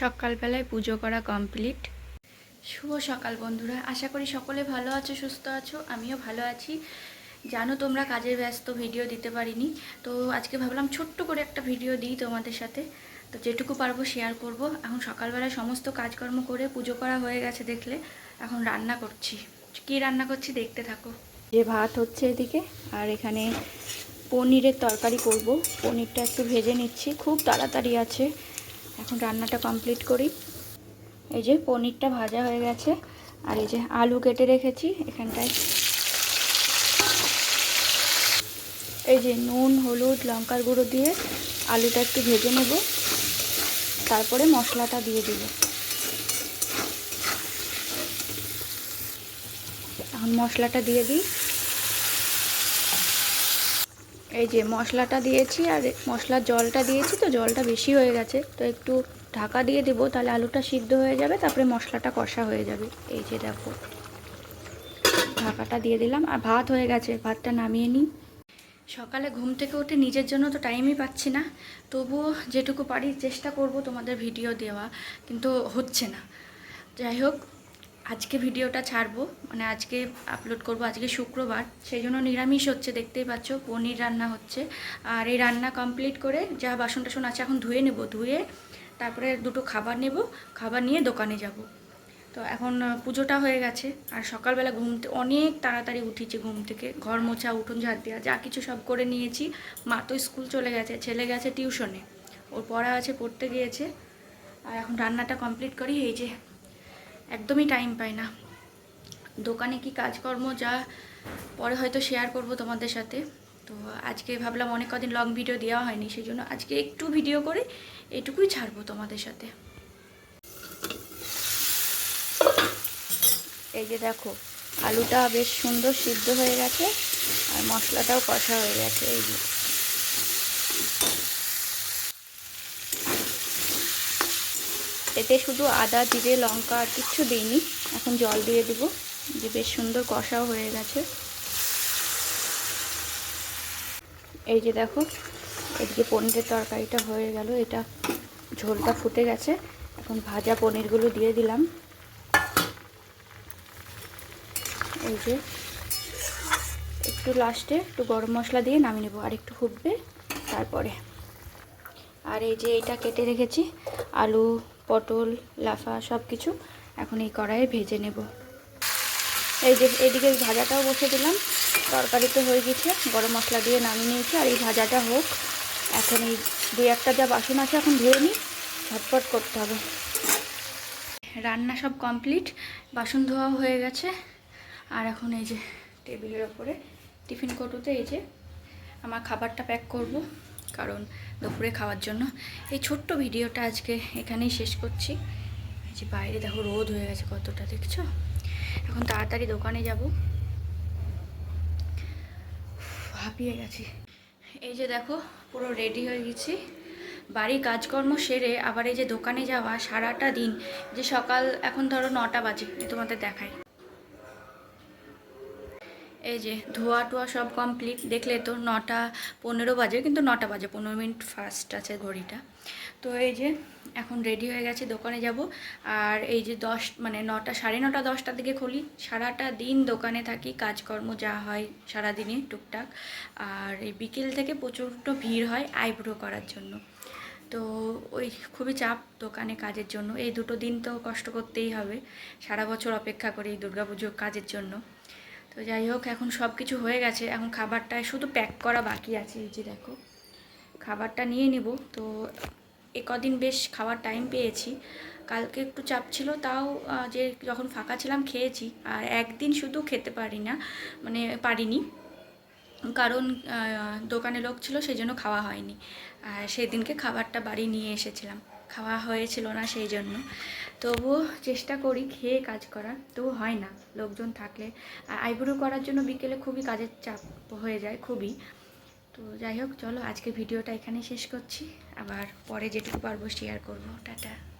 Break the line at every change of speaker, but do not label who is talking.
সকালবেলায় পুজো করা কমপ্লিট। শুভ সকাল বন্ধুরা, আশা করি সকলে ভালো আছো, সুস্থ আছো, আমিও ভালো আছি। জানো তোমরা কাজের ব্যস্ত ভিডিও দিতে পারিনি, তো আজকে ভাবলাম ছোট্ট করে একটা ভিডিও দিই তোমাদের সাথে। তো যেটুকু পারব শেয়ার করব। এখন সকালবেলায় সমস্ত কাজকর্ম করে পুজো করা হয়ে গেছে দেখলে, এখন রান্না করছি। কী রান্না করছি দেখতে থাকো। যে ভাত হচ্ছে এদিকে, আর এখানে পনিরের তরকারি করব। পনিরটা একটু ভেজে নিচ্ছি, খুব তাড়াতাড়ি আছে। এখন রান্নাটা কমপ্লিট করি। এই যে পনিরটা ভাজা হয়ে গেছে, আর এই যে আলু কেটে রেখেছি এখানটায়। এই যে নুন, হলুদ, লঙ্কার গুঁড়ো দিয়ে আলুটা একটু ভেজে নেব। তারপরে মশলাটা দিয়ে দিব। এখন মশলাটা দিয়ে দিই। এই যে মশলাটা দিয়েছি আর মশলার জলটা দিয়েছি তো জলটা বেশি হয়ে গেছে। তো একটু ঢাকা দিয়ে দেবো, তাহলে আলুটা সিদ্ধ হয়ে যাবে, তারপরে মশলাটা কষা হয়ে যাবে। এই যে দেখো, ঢাকাটা দিয়ে দিলাম। আর ভাত হয়ে গেছে, ভাতটা নামিয়ে নিই। সকালে ঘুম থেকে উঠে নিজের জন্য তো টাইমই পাচ্ছি না, তবুও যেটুকু পারি চেষ্টা করব তোমাদের ভিডিও দেওয়া, কিন্তু হচ্ছে না। যাই হোক আজকে ভিডিওটা ছাড়বো মানে আজকে আপলোড করব, আজকে শুক্রবার, সেই জন্য নিরামিষ হচ্ছে, দেখতেই পাচ্ছ, পনির রান্না হচ্ছে। আর এই রান্না কমপ্লিট করে যা বাসন টাসন আছে এখন ধুয়ে নেব, ধুয়ে তারপরে দুটো খাবার নেব, খাবার নিয়ে দোকানে যাব। তো এখন পুজোটা হয়ে গেছে, আর সকালবেলা ঘুম থেকে অনেক তাড়াতাড়ি উঠেছি ঘুম থেকে, ঘর মোছা, উঠোন ঝাড় দেওয়া, যা কিছু সব করে নিয়েছি। মা তো স্কুল চলে গেছে, ছেলে গেছে টিউশনে, ওর পড়া আছে, পড়তে গিয়েছে। আর এখন রান্নাটা কমপ্লিট করি, এই যে একদমই টাইম পাই না। দোকানে কি কাজকর্ম যা, পরে হয়তো শেয়ার করব তোমাদের সাথে। তো আজকে ভাবলাম অনেক কদিন লং ভিডিও দেওয়া হয়নি সেই জন্য আজকে একটু ভিডিও করে এটুকুই ছাড়বো তোমাদের সাথে। এই যে দেখো, আলুটা বেশ সুন্দর সিদ্ধ হয়ে গেছে, আর মশলাটাও কষা হয়ে গেছে, এই যে। এতে শুধু আদা, জিরে, লঙ্কা আর কিচ্ছু দিইনি। এখন জল দিয়ে দিব। যে বেশ সুন্দর কষাও হয়ে গেছে। এই যে দেখো, এদিকে পনিরের তরকারিটা হয়ে গেল। এটা ঝোলটা ফুটে গেছে। এখন ভাজা পনিরগুলো দিয়ে দিলাম। এই যে একটু লাস্টে একটু গরম মশলা দিয়ে নামিয়ে নেব। আর একটু ফুটবে তারপরে। আর এই যে এটা কেটে রেখেছি। আলু পটল, লাফা সব কিছু এখন এই কড়াইয়ে ভেজে নেব। এই যে এইদিকে ভাজাটাও বসে দিলাম তরকারি তো হয়ে গেছে, গরম মশলা দিয়ে নামিয়ে নিয়েছি, আর এই ভাজাটা হোক। এখন এই দুই একটা যা বাসন আছে এখন ধুয়ে নিই, ঝটপট করতে হবে। রান্না সব কমপ্লিট, বাসন ধোয়া হয়ে গেছে, আর এখন এই যে টেবিলের ওপরে টিফিন কৌটোতে এই যে আমার খাবারটা প্যাক করব। কারণ দুপুরে খাওয়ার জন্য। এই ছোট্ট ভিডিওটা আজকে এখানেই শেষ করছি। যে বাইরে দেখো রোদ হয়ে গেছে কতটা, দেখছ? এখন তাড়াতাড়ি দোকানে যাব। হাঁপিয়ে গেছি। এই যে দেখো, পুরো রেডি হয়ে গেছি। বাড়ি কাজকর্ম সেরে আবার এই যে দোকানে যাওয়া সারাটা দিন। যে সকাল, এখন ধরো নটা বাজে তোমাদের দেখাই। এই যে ধোয়া টোয়া সব কমপ্লিট দেখলে তো নটা পনেরো বাজে, কিন্তু নটা বাজে, পনেরো মিনিট ফার্স্ট আছে ঘড়িটা। তো এই যে এখন রেডি হয়ে গেছে, দোকানে যাব। আর এই যে দশ মানে নটা, সাড়ে নটা, দশটার দিকে খুলি। সারাটা দিন দোকানে থাকি, কাজকর্ম যা হয় সারাদিনে টুকটাক। আর এই বিকেল থেকে প্রচণ্ড ভিড় হয় আইব্রো করার জন্য। তো ওই খুবই চাপ দোকানে কাজের জন্য। এই দুটো দিন তো কষ্ট করতেই হবে। সারা বছর অপেক্ষা করি এই দুর্গাপুজোর কাজের জন্য। তো যাই হোক, এখন সব কিছু হয়ে গেছে। এখন খাবারটা শুধু প্যাক করা বাকি আছে, এই যে দেখো। খাবারটা নিয়ে নিব। তো এ কদিন বেশ খাওয়ার টাইম পেয়েছি। কালকে একটু চাপ ছিল, তাও যে যখন ফাঁকা ছিলাম খেয়েছি। আর একদিন শুধু খেতে পারি না মানে পারিনি। কারণ দোকানে লোক ছিল সেই জন্য খাওয়া হয়নি। আর সেদিনকে খাবারটা বাড়ি নিয়ে এসেছিলাম। খাওয়া হয়েছিল না সেই জন্য। তবুও চেষ্টা করি খেয়ে কাজ করার। তবু হয় না। লোকজন থাকলে আর আইব্রো করার জন্য বিকেলে খুবই কাজের চাপ হয়ে যায়, খুবই। তো যাই হোক, চলো আজকে ভিডিওটা এখানে শেষ করছি। আবার পরে যেটুকু পারব শেয়ার করব। টাটা।